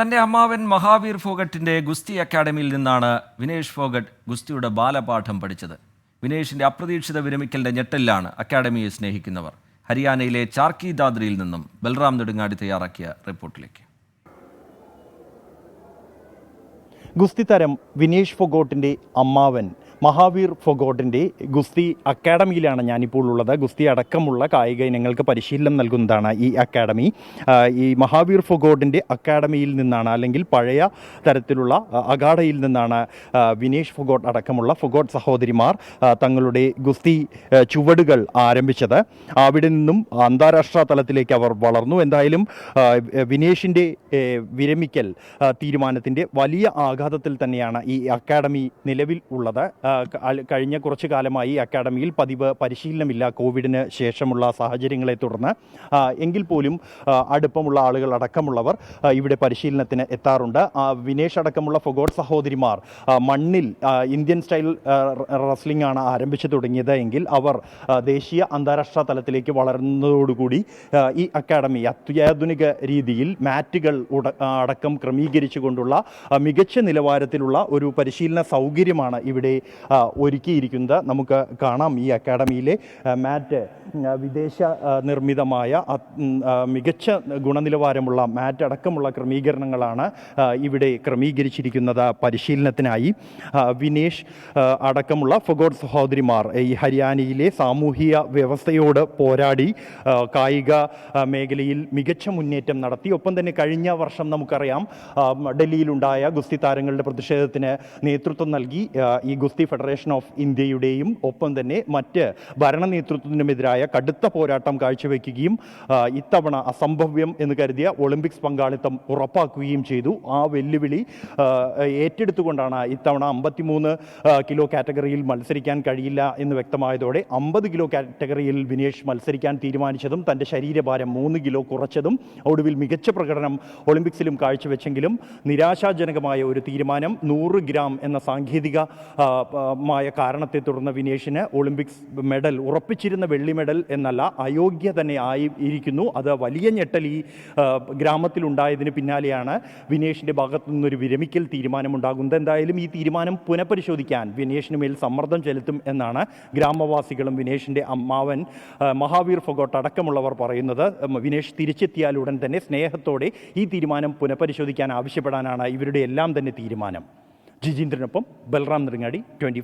തന്റെ അമ്മാവൻ മഹാവീർ ഫോഗട്ടിന്റെ ഗുസ്തി അക്കാഡമിയിൽ നിന്നാണ് വിനേഷ് ഫോഗട്ട് ഗുസ്തിയുടെ ബാലപാഠം പഠിച്ചത്. വിനേഷിന്റെ അപ്രതീക്ഷിത വിരമിക്കലിന്റെ ഞെട്ടലിലാണ് അക്കാഡമിയെ സ്നേഹിക്കുന്നവർ. ഹരിയാനയിലെ ചാർക്കി ദാദ്രിയിൽ നിന്നും ബൽറാം നെടുങ്ങാടി തയ്യാറാക്കിയ റിപ്പോർട്ടിലേക്ക്. ഗുസ്തി താരം വിനേഷ് ഫൊഗോട്ടിന്റെ അമ്മാവൻ മഹാവീർ ഫൊഗോട്ടിന്റെ ഗുസ്തി അക്കാഡമിയിലാണ് ഞാനിപ്പോൾ ഉള്ളത് ഗുസ്തി അടക്കമുള്ള കായിക ഇനങ്ങൾക്ക് പരിശീലനം നൽകുന്നതാണ് ഈ അക്കാഡമി. ഈ മഹാവീർ ഫൊഗോട്ടിന്റെ അക്കാഡമിയിൽ നിന്നാണ് അല്ലെങ്കിൽ പഴയ തരത്തിലുള്ള അഗാഡയിൽ നിന്നാണ് വിനേഷ് ഫൊഗോട്ട് അടക്കമുള്ള ഫൊഗോട്ട് സഹോദരിമാർ തങ്ങളുടെ ഗുസ്തി ചുവടുകൾ ആരംഭിച്ചത്. അവിടെ നിന്നും അന്താരാഷ്ട്ര തലത്തിലേക്ക് അവർ വളർന്നു. എന്തായാലും വിനേഷിന്റെ വിരമിക്കൽ തീരുമാനത്തിന്റെ വലിയ ആഘാതത്തിൽ തന്നെയാണ് ഈ അക്കാഡമി നിലവിൽ ഉള്ളത്. കഴിഞ്ഞ കുറച്ചു കാലമായി അക്കാഡമിയിൽ പതിവ് പരിശീലനമില്ല കോവിഡിന് ശേഷമുള്ള സാഹചര്യങ്ങളെ തുടർന്ന്. എങ്കിൽ പോലും അടുപ്പമുള്ള ആളുകൾ അടക്കമുള്ളവർ ഇവിടെ പരിശീലനത്തിന് എത്താറുണ്ട്. വിനേഷ് അടക്കമുള്ള ഫൊഗോട്ട് സഹോദരിമാർ മണ്ണിൽ ഇന്ത്യൻ സ്റ്റൈൽ റസ്ലിംഗ് ആണ് ആരംഭിച്ചു തുടങ്ങിയത് എങ്കിൽ അവർ ദേശീയ അന്താരാഷ്ട്ര തലത്തിലേക്ക് വളർന്നതോടുകൂടി ഈ അക്കാഡമി അത്യാധുനിക രീതിയിൽ മാറ്റുകൾ അടക്കം ക്രമീകരിച്ചു കൊണ്ടുള്ള മികച്ച നിലവാരത്തിലുള്ള ഒരു പരിശീലന സൗകര്യമാണ് ഇവിടെ ഒരുക്കിയിരിക്കുന്നത് നമുക്ക് കാണാം ഈ അക്കാഡമിയിലെ മാറ്റ് വിദേശ നിർമ്മിതമായ മികച്ച ഗുണനിലവാരമുള്ള മാറ്റ് അടക്കമുള്ള ക്രമീകരണങ്ങളാണ് ഇവിടെ ക്രമീകരിച്ചിരിക്കുന്നത് പരിശീലനത്തിനായി. വിനേഷ് അടക്കമുള്ള ഫഗോഡ് സഹോദരിമാർ ഈ ഹരിയാനയിലെ സാമൂഹിക വ്യവസ്ഥയോട് പോരാടി കായിക മേഖലയിൽ മികച്ച മുന്നേറ്റം നടത്തി. ഒപ്പം തന്നെ കഴിഞ്ഞ വർഷം നമുക്കറിയാം ഡൽഹിയിലുണ്ടായ ഗുസ്തി താരങ്ങളുടെ പ്രതിഷേധത്തിന് നേതൃത്വം നൽകി ഈ ഗുസ്തി ഫെഡറേഷൻ ഓഫ് ഇന്ത്യയുടെയും ഒപ്പം തന്നെ മറ്റ് ഭരണ നേതൃത്വത്തിനുമെതിരായ കടുത്ത പോരാട്ടം കാഴ്ചവെക്കുകയും ഇത്തവണ അസംഭവ്യം എന്ന് കരുതിയ ഒളിമ്പിക്സ് പങ്കാളിത്തം ഉറപ്പാക്കുകയും ചെയ്തു. ആ വെല്ലുവിളി ഏറ്റെടുത്തുകൊണ്ടാണ് ഇത്തവണ അമ്പത്തിമൂന്ന് കിലോ കാറ്റഗറിയിൽ മത്സരിക്കാൻ കഴിയില്ല എന്ന് വ്യക്തമായതോടെ അമ്പത് കിലോ കാറ്റഗറിയിൽ വിനേഷ് മത്സരിക്കാൻ തീരുമാനിച്ചതും തന്റെ ശരീരഭാരം മൂന്ന് കിലോ കുറച്ചതും ഒടുവിൽ മികച്ച പ്രകടനം ഒളിമ്പിക്സിലും കാഴ്ചവെച്ചെങ്കിലും നിരാശാജനകമായ ഒരു തീരുമാനം നൂറ് ഗ്രാം എന്ന സാങ്കേതിക മായ കാരണത്തെ തുടർന്ന് വിനേഷിന് ഒളിമ്പിക്സ് മെഡൽ ഉറപ്പിച്ചിരുന്ന വെള്ളി മെഡൽ എന്നല്ല അയോഗ്യ തന്നെ ആയി ഇരിക്കുന്നു. അത് വലിയ ഞെട്ടൽ ഈ ഗ്രാമത്തിലുണ്ടായതിന് പിന്നാലെയാണ് വിനേഷിന്റെ ഭാഗത്തു നിന്നൊരു വിരമിക്കൽ തീരുമാനമുണ്ടാകുന്നത്. എന്തായാലും ഈ തീരുമാനം പുനഃപരിശോധിക്കാൻ വിനേഷിന് മേൽ സമ്മർദ്ദം ചെലുത്തും എന്നാണ് ഗ്രാമവാസികളും വിനേഷിന്റെ അമ്മാവൻ മഹാവീർ ഫൊഗോട്ട് അടക്കമുള്ളവർ പറയുന്നത്. വിനേഷ് തിരിച്ചെത്തിയാൽ ഉടൻ തന്നെ സ്നേഹത്തോടെ ഈ തീരുമാനം പുനഃപരിശോധിക്കാൻ ആവശ്യപ്പെടാനാണ് ഇവരുടെ എല്ലാം തന്നെ തീരുമാനം. ജിജീന്ദ്രനൊപ്പം ബൽറാം നെടുങ്ങാടി ട്വന്റി